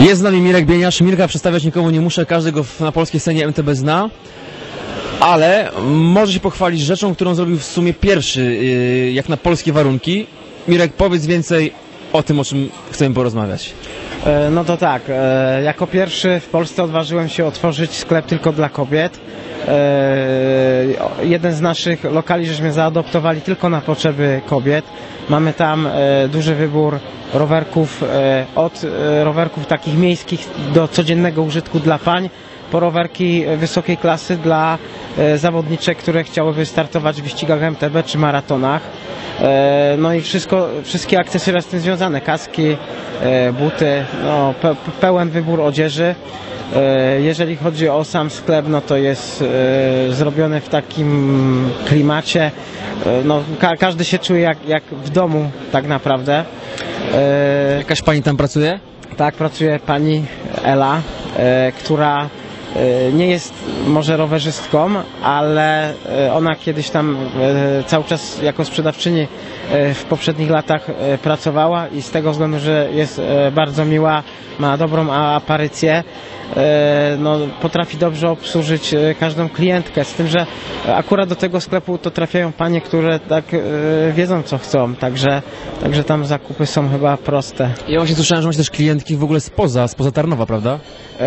Jest z nami Mirek Bieniasz. Mirka przedstawiać nikomu nie muszę, każdy go na polskiej scenie MTB zna. Ale może się pochwalić rzeczą, którą zrobił w sumie pierwszy, yy, jak na polskie warunki. Mirek, powiedz więcej o tym, o czym chcemy porozmawiać. E, No to tak, e, jako pierwszy w Polsce odważyłem się otworzyć sklep tylko dla kobiet. E, Jeden z naszych lokali żeśmy zaadoptowali tylko na potrzeby kobiet. Mamy tam duży wybór rowerków, od rowerków takich miejskich do codziennego użytku dla pań, po rowerki wysokiej klasy dla zawodniczek, które chciałyby startować w wyścigach MTB czy maratonach. E, No i wszystko, wszystkie akcesoria z tym związane, kaski, e, buty, no, pe, pe- pełen wybór odzieży. E, Jeżeli chodzi o sam sklep, no to jest e, zrobiony w takim klimacie, no, ka, każdy się czuje jak, jak w domu tak naprawdę. Jakaś pani tam pracuje? tak, pracuje pani Ela, która nie jest może rowerzystką, ale e, ona kiedyś tam e, cały czas jako sprzedawczyni e, w poprzednich latach pracowała i z tego względu, że jest bardzo miła, ma dobrą aparycję, no, potrafi dobrze obsłużyć każdą klientkę, z tym, że akurat do tego sklepu to trafiają panie, które tak wiedzą co chcą, także, także tam zakupy są chyba proste. Ja właśnie słyszałem, że macie też klientki w ogóle spoza, spoza Tarnowa, prawda?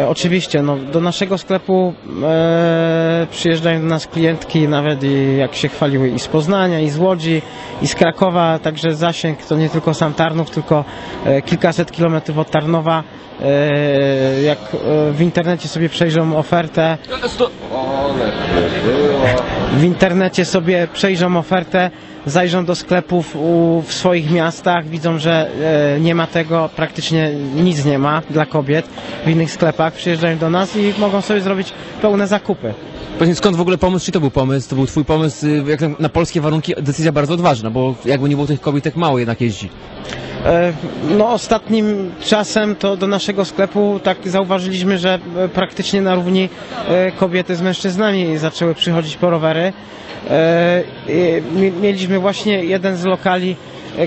Oczywiście, no, do naszego sklepu przyjeżdżają do nas klientki nawet i jak się chwaliły i z Poznania, i z Łodzi, i z Krakowa, także zasięg to nie tylko sam Tarnów, tylko e, kilkaset kilometrów od Tarnowa. E, jak e, w internecie sobie przejrzą ofertę, w internecie sobie przejrzą ofertę, zajrzą do sklepów u, w swoich miastach, widzą, że e, nie ma tego, praktycznie nic nie ma dla kobiet w innych sklepach, przyjeżdżają do nas i mogą sobie zrobić pełne zakupy. Powiedz skąd w ogóle pomysł, czy to był pomysł? To był twój pomysł, y, jak na- na polskie warunki decyzja bardzo odważna, bo jakby nie było tych kobiet, tak mało jednak jeździ. E, No ostatnim czasem to do naszego sklepu tak zauważyliśmy, że e, praktycznie na równi e, kobiety z mężczyznami zaczęły przychodzić po rowery. Mieliśmy właśnie jeden z lokali,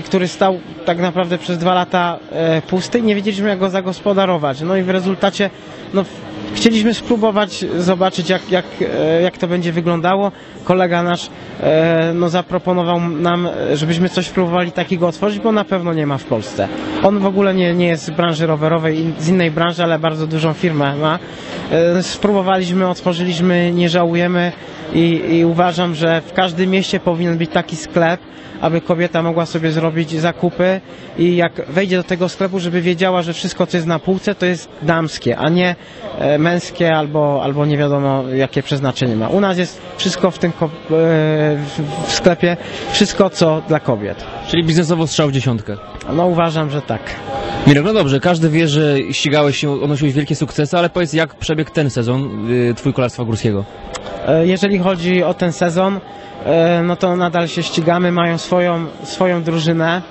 który stał tak naprawdę przez dwa lata pusty i nie wiedzieliśmy jak go zagospodarować. No i w rezultacie no, Chcieliśmy spróbować zobaczyć, jak, jak, e, jak to będzie wyglądało. Kolega nasz e, no, zaproponował nam, żebyśmy coś spróbowali takiego otworzyć, bo na pewno nie ma w Polsce. On w ogóle nie, nie jest z branży rowerowej, z innej branży, ale bardzo dużą firmę ma. E, Spróbowaliśmy, otworzyliśmy, nie żałujemy i, i uważam, że w każdym mieście powinien być taki sklep, aby kobieta mogła sobie zrobić zakupy i jak wejdzie do tego sklepu, żeby wiedziała, że wszystko, co jest na półce, to jest damskie, a nie męskie albo, albo nie wiadomo, jakie przeznaczenie ma. U nas jest wszystko w tym e, w, sklepie, wszystko, co dla kobiet. Czyli biznesowo strzał w dziesiątkę. No uważam, że tak. Mirek, no dobrze, każdy wie, że ścigałeś się, odnosiłeś wielkie sukcesy, ale powiedz, jak przebiegł ten sezon y, twój kolarstwa górskiego? E, Jeżeli chodzi o ten sezon, e, no to nadal się ścigamy, mają swoją, swoją drużynę.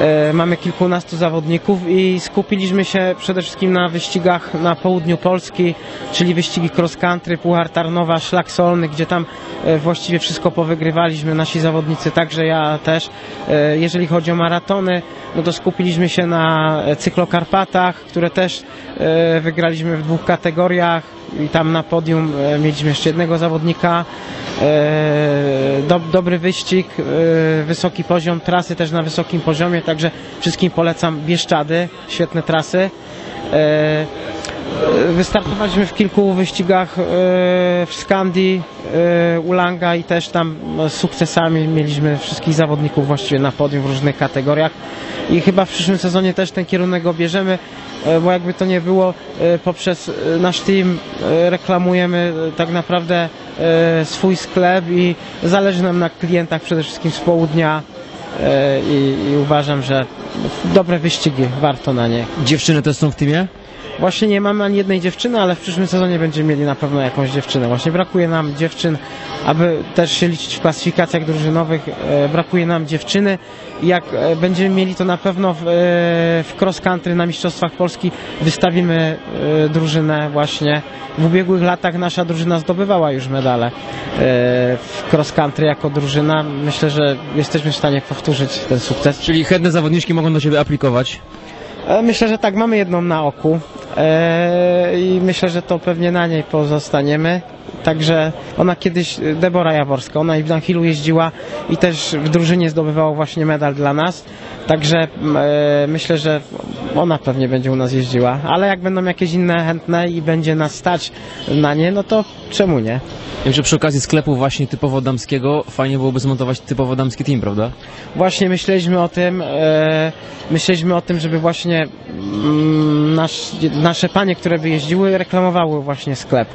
E, Mamy kilkunastu zawodników i skupiliśmy się przede wszystkim na wyścigach na południu Polski, czyli wyścigi cross country, Puchar Tarnowa, Szlak Solny, gdzie tam e, właściwie wszystko powygrywaliśmy, nasi zawodnicy, także ja też. E, Jeżeli chodzi o maratony, no to skupiliśmy się na cyklokarpatach, które też wygraliśmy w dwóch kategoriach i tam na podium e, mieliśmy jeszcze jednego zawodnika. E, Do, dobry wyścig, e, wysoki poziom, trasy też na wysokim poziomie, także wszystkim polecam Bieszczady, świetne trasy. E, Wystartowaliśmy w kilku wyścigach e, w Skandii, e, Ulanga i też tam no, z sukcesami mieliśmy wszystkich zawodników właściwie na podium w różnych kategoriach i chyba w przyszłym sezonie też ten kierunek obierzemy, bo jakby to nie było, poprzez nasz team reklamujemy tak naprawdę swój sklep i zależy nam na klientach przede wszystkim z południa i, i uważam, że dobre wyścigi, warto na nie Dziewczyny też są w teamie? Właśnie nie mamy ani jednej dziewczyny, ale w przyszłym sezonie będziemy mieli na pewno jakąś dziewczynę. Właśnie brakuje nam dziewczyn, aby też się liczyć w klasyfikacjach drużynowych. E, brakuje nam dziewczyny. I Jak e, będziemy mieli to na pewno w, e, w cross country na Mistrzostwach Polski wystawimy drużynę właśnie. W ubiegłych latach nasza drużyna zdobywała już medale w cross country jako drużyna. Myślę, że jesteśmy w stanie powtórzyć ten sukces. Czyli chętne zawodniczki mogą do Ciebie aplikować. Myślę, że tak, mamy jedną na oku i myślę, że to pewnie na niej pozostaniemy. Także ona kiedyś, Debora Jaworska, ona i na Hilu jeździła i też w drużynie zdobywała właśnie medal dla nas. Także m, e, myślę, że ona pewnie będzie u nas jeździła. Ale jak będą jakieś inne chętne i będzie nas stać na nie, no to czemu nie? Wiem, że przy okazji sklepu właśnie typowo damskiego fajnie byłoby zmontować typowo damski team, prawda? Właśnie myśleliśmy o tym, e, myśleliśmy o tym, żeby właśnie mm, nasz, nasze panie, które by jeździły, reklamowały właśnie sklep.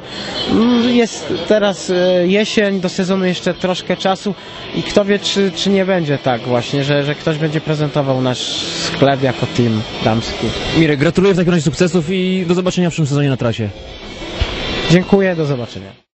Mm, Jest teraz e, jesień, do sezonu jeszcze troszkę czasu i kto wie, czy, czy nie będzie tak właśnie, że, że ktoś będzie prezentował nasz sklep jako team damski. Mirek, gratuluję w takim razie sukcesów i do zobaczenia w przyszłym sezonie na trasie. Dziękuję, do zobaczenia.